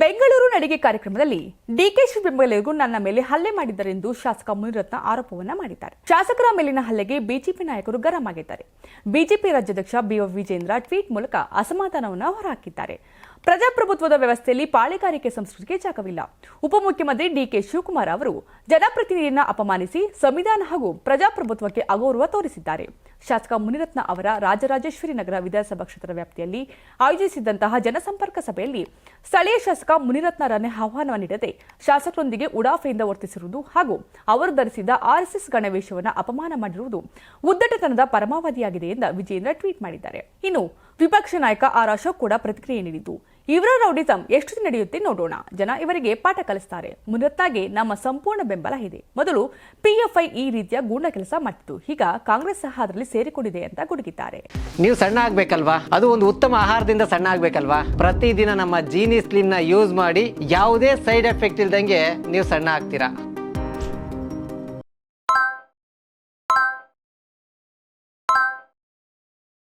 ಬೆಂಗಳೂರು ನಡಿಗೆ ಕಾರ್ಯಕ್ರಮದಲ್ಲಿ ಡಿಕೆಶಿ ಬೆಂಬಲಿಗರು ನನ್ನ ಮೇಲೆ ಹಲ್ಲೆ ಮಾಡಿದ್ದರೆಂದು ಶಾಸಕ ಮುನಿರತ್ನ ಆರೋಪವನ್ನ ಮಾಡಿದ್ದಾರೆ. ಶಾಸಕರ ಮೇಲಿನ ಹಲ್ಲೆಗೆ ಬಿಜೆಪಿ ನಾಯಕರು ಗರಂ ಆಗಿದ್ದಾರೆ. ಬಿಜೆಪಿ ರಾಜ್ಯಾಧ್ಯಕ್ಷ ಬಿಒ ವಿಜೇಂದ್ರ ಟ್ವೀಟ್ ಮೂಲಕ ಅಸಮಾಧಾನವನ್ನು ಹೊರಹಾಕಿದ್ದಾರೆ. ಪ್ರಜಾಪ್ರಭುತ್ವದ ವ್ಯವಸ್ಥೆಯಲ್ಲಿ ಪಾಳೆಗಾರಿಕೆ ಸಂಸ್ಕೃತಿಗೆ ಜಾಗವಿಲ್ಲ ಉಪಮುಖ್ಯಮಂತ್ರಿ ಡಿಕೆ ಶಿವಕುಮಾರ್ ಅವರು ಜನಪ್ರತಿನಿಧಿಯನ್ನ ಅಪಮಾನಿಸಿ ಸಂವಿಧಾನ ಹಾಗೂ ಪ್ರಜಾಪ್ರಭುತ್ವಕ್ಕೆ ಅಗೌರವ ತೋರಿಸಿದ್ದಾರೆ. ಶಾಸಕ ಮುನಿರತ್ನ ಅವರ ರಾಜರಾಜೇಶ್ವರಿ ನಗರ ವಿಧಾನಸಭಾ ಕ್ಷೇತ್ರ ವ್ಯಾಪ್ತಿಯಲ್ಲಿ ಆಯೋಜಿಸಿದ್ದಂತಹ ಜನಸಂಪರ್ಕ ಸಭೆಯಲ್ಲಿ ಸ್ಥಳೀಯ ಶಾಸಕ ಮುನಿರತ್ನರನ್ನೇ ಆಹ್ವಾನ ನೀಡದೆ ಶಾಸಕರೊಂದಿಗೆ ಉಡಾಫೆಯಿಂದ ವರ್ತಿಸಿರುವುದು ಹಾಗೂ ಅವರು ಧರಿಸಿದ ಆರ್ಎಸ್ಎಸ್ ಗಣವೇಶವನ್ನು ಅಪಮಾನ ಮಾಡಿರುವುದು ಉದ್ದಟತನದ ಪರಮಾವಧಿಯಾಗಿದೆ ಎಂದು ವಿಜೇಂದ್ರ ಟ್ವೀಟ್ ಮಾಡಿದ್ದಾರೆ. ಇನ್ನು ವಿಪಕ್ಷ ನಾಯಕ ಆರ್ ಅಶೋಕ್ ಕೂಡ ಪ್ರತಿಕ್ರಿಯೆ ನೀಡಿದ್ದು. ಇವರ ರೌಡಿಸಂ ಎಷ್ಟು ನಡೆಯುತ್ತೆ ನೋಡೋಣ. ಜನ ಇವರಿಗೆ ಪಾಠ ಕಲಿಸ್ತಾರೆ. ಮುನಿರತ್ನಾಗೆ ನಮ್ಮ ಸಂಪೂರ್ಣ ಬೆಂಬಲ ಇದೆ. ಮೊದಲು ಪಿಎಫ್ಐ ಈ ರೀತಿಯ ಗೂಂಡ ಕೆಲಸ ಮಾಡ್ತಿತ್ತು. ಈಗ ಕಾಂಗ್ರೆಸ್ ಸಹ ಅದರಲ್ಲಿ ಸೇರಿಕೊಂಡಿದೆ ಅಂತ ಗುಡುಗಿದ್ದಾರೆ. ನೀವು ಸಣ್ಣ ಆಗ್ಬೇಕಲ್ವಾ? ಅದು ಒಂದು ಉತ್ತಮ ಆಹಾರದಿಂದ ಸಣ್ಣ ಆಗ್ಬೇಕಲ್ವಾ? ಪ್ರತಿದಿನ ನಮ್ಮ ಜೀನಿ ಸ್ಲಿಮ್ನ ಯೂಸ್ ಮಾಡಿ ಯಾವುದೇ ಸೈಡ್ ಎಫೆಕ್ಟ್ ಇಲ್ದಂಗೆ ನೀವು ಸಣ್ಣ ಆಗ್ತೀರಾ?